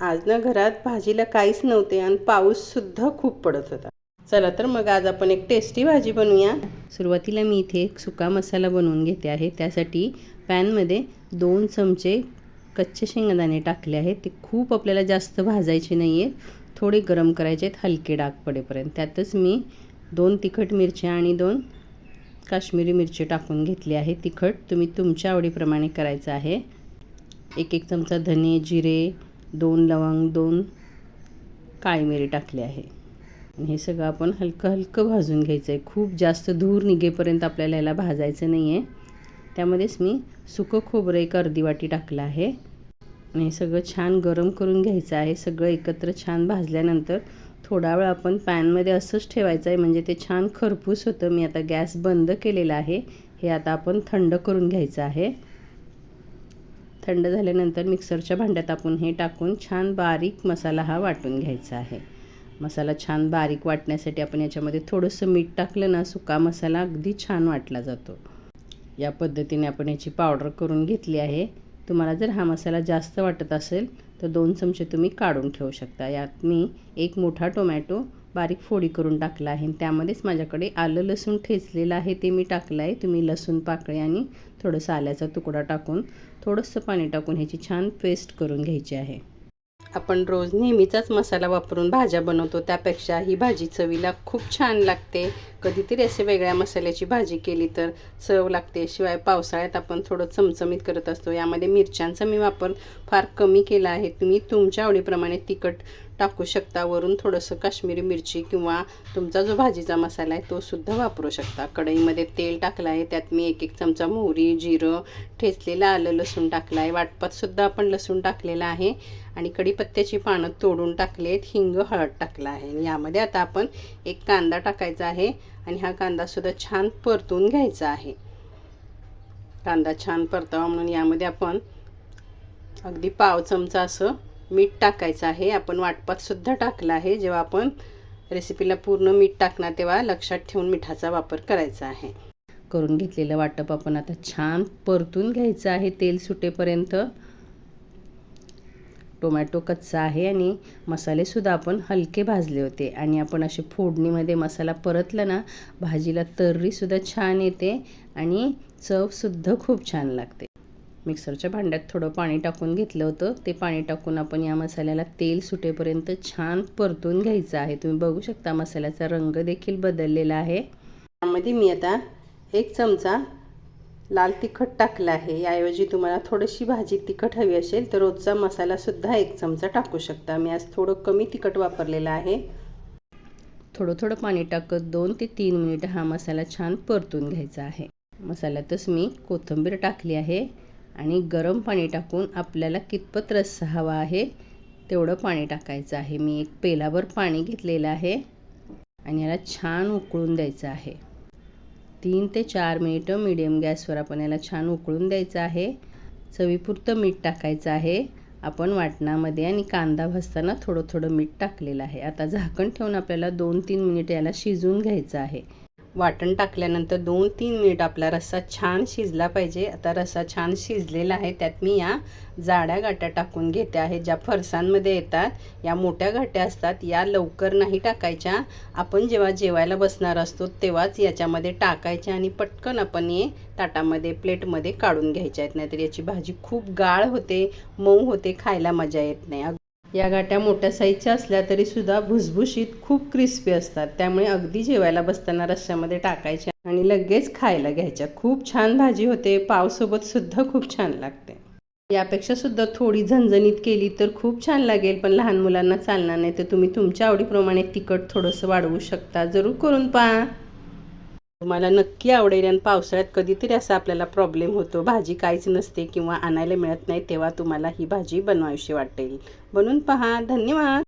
आज ना घरात भाजीला काहीच नव्हते आणि पाऊससुद्धा खूप पडत होता. चला तर मग आज आपण एक टेस्टी भाजी बनवूया. सुरुवातीला मी इथे एक सुका मसाला बनवून घेते आहे. त्यासाठी पॅनमध्ये दोन चमचे कच्चे शेंगदाणे टाकले आहेत. ते खूप आपल्याला जास्त भाजायचे नाही आहेत थोडे गरम करायचे आहेत. हलके डाग पडेपर्यंत. त्यातच मी दोन तिखट मिरच्या आणि दोन काश्मीरी मिरची टाकून घेतली आहे. तिखट तुम्ही तुमच्या आवडीप्रमाणे करायचं आहे. एक एक चमचा धने जिरे दोन लवंग दोन काळी मिरी टाकली आहे. हे सगळं आपण हलकं हलकं भाजून घ्यायचं आहे खूप जास्त धूर निघेपर्यंत आपल्याला याला भाजायचं नाही आहे त्यामध्येच मी सुकं खोबरं एक अर्धी वाटी टाकलं आहे. आणि हे सगळं छान गरम करून घ्यायचं आहे. सगळं एकत्र छान भाजल्यानंतर थोडा वेळ आपण पॅनमध्ये असंच ठेवायचं आहे म्हणजे ते छान खरपूस होतं. मी आता गॅस बंद केलेला आहे. हे आता आपण थंड करून घ्यायचं आहे. थंड झाल्यानंतर मिक्सरच्या भांड्यात आपण हे टाकून छान बारीक मसाला हा वाटून घ्यायचा आहे. मसाला छान बारीक वाटण्यासाठी आपण याच्यामध्ये थोडंसं मीठ टाकलं ना सुका मसाला अगदी छान वाटला जातो. या पद्धतीने आपण याची पावडर करून घेतली आहे. तुम्हाला जर हा मसाला जास्त वाटत असेल तर दोन चमचे तुम्ही काढून ठेवू शकता. यात मी एक मोठा टोमॅटो बारीक फोडी करून टाकला आहे. त्यामध्येच माझ्याकडे आलं लसूण ठेचलेलं आहे. ते मी टाकलं आहे. तुम्ही लसूण पाकळी आणि थोडंसं आल्याचा तुकडा टाकून थोडंसं पाणी टाकून ह्याची छान पेस्ट करून घ्यायची आहे. आपण रोज नेहमीचाच मसाला वापरून भाज्या बनवतो. त्यापेक्षा ही भाजी चवीला खूप छान लागते. कधीतरी असे वेगळ्या मसाल्याची भाजी केली तर चव लागते. शिवाय पावसाळ्यात आपण थोडं चमचमीत करत असतो. यामध्ये मिरच्यांचा मी वापर फार कमी केला आहे. तुम्ही तुमच्या आवडीप्रमाणे तिखट टाकू शकता. वरून थोडंसं काश्मीरी मिरची किंवा तुमचा जो भाजीचा मसाला आहे तो सुद्धा वापरू शकता. कढईमध्ये तेल टाकलं आहे त्यात मी एक एक चमचा मोहरी जिरं ठेचलेलं आलं लसूण टाकलं आहे. वाटपातसुद्धा आपण लसूण टाकलेलं आहे आणि कढीपत्त्याची पानं तोडून टाकलेत आहेत. हिंग हळद टाकलं आहे. यामध्ये आता आपण एक कांदा टाकायचा आहे आणि हा कांदासुद्धा छान परतून घ्यायचा आहे. कांदा छान परतावा म्हणून यामध्ये आपण अगदी पाव चमचा असं मीठ टाकायचं आहे. आपण वाटपातसुद्धा टाकलं आहे. जेव्हा आपण रेसिपीला पूर्ण मीठ टाकणार तेव्हा लक्षात ठेवून मिठाचा वापर करायचा आहे. करून घेतलेलं वाटप आपण आता छान परतून घ्यायचं आहे. तेल सुटेपर्यंत टोमॅटो कच्चा आहे आणि मसालेसुद्धा आपण हलके भाजले होते. आणि आपण असे फोडणीमध्ये मसाला परतला ना भाजीला तर्रीसुद्धा छान येते आणि चवसुद्धा खूप छान लागते. मिक्सरच्या भांड्यात थोडं पाणी टाकून घेतलं होतं. ते पाणी टाकून आपण या मसाल्याला तेल सुटेपर्यंत छान परतून घ्यायचं आहे. तुम्ही बघू शकता मसाल्याचा रंग देखील बदललेला आहे. त्यामध्ये मी आता एक चमचा लाल तिखट टाकलं आहे. याऐवजी तुम्हाला थोडीशी भाजी तिखट हवी असेल तर रोजचा मसालासुद्धा एक चमचा टाकू शकता. मी आज थोडं कमी तिखट वापरलेलं आहे. थोडं थोडं पाणी टाकत दोन ते तीन मिनिट हा मसाला छान परतून घ्यायचा आहे. मसाल्यातच मी कोथिंबीर टाकली आहे. आणि गरम पाणी टाकून आपल्याला कितपत रस्सा हवा आहे तेवढं पाणी टाकायचं आहे. मी एक पेलाभर पाणी घेतलेलं आहे आणि याला छान उकळून द्यायचं आहे. तीन ते चार मिनिटं मीडियम गॅसवर आपण याला छान उकळून द्यायचं आहे. चवीपुरतं मीठ टाकायचं आहे. आपण वाटणामध्ये आणि कांदा भाजताना थोडं थोडं मीठ टाकलेलं आहे. आता झाकण ठेवून आपल्याला दोन तीन मिनिट याला शिजवून घ्यायचं आहे. वाटण टाकल्यानंतर दोन तीन मिनिट आपला रस्सा छान शिजला पाहिजे. आता रस्सा छान शिजलेला आहे. त्यात मी या जाड्या गाट्या टाकून घेते आहे. ज्या फरसांमध्ये येतात या मोठ्या गाट्या असतात या लवकर नाही टाकायच्या. आपण जेव्हा जेवायला बसणार असतो तेव्हाच याच्यामध्ये टाकायच्या आणि पटकन आपण हे ताटामध्ये प्लेटमध्ये काढून घ्यायच्या आहेत. नाहीतर याची भाजी खूप गाळ होते मऊ होते खायला मजा येत नाही. या गाठ्या मोठ्या साईजच्या असल्या तरी सुद्धा भुसभुशीत खूप क्रिस्पी असतात. त्यामुळे अगदी जेवायला बसताना रश्श्यामध्ये टाकायच्या आणि लगेच खायला घ्यायच्या. खूप छान भाजी होते. पावसोबत सुद्धा खूप छान लागते. यापेक्षा सुद्धा थोडी झणझणीत केली तर खूप छान लागेल पण लहान मुलांना चालणार नाही तर तुम्ही तुमच्या आवडीप्रमाणे तिखट थोडंसं वाढवू शकता. जरूर करून पहा. तुम्हाला नक्की आवडेल आणि पावसाळ्यात कधीतरी असा आपल्याला प्रॉब्लेम होतो. भाजी काहीच नसते किंवा आणायला मिळत नाही तेव्हा तुम्हाला ही भाजी बनवावीशी वाटेल. बनवून पहा. धन्यवाद.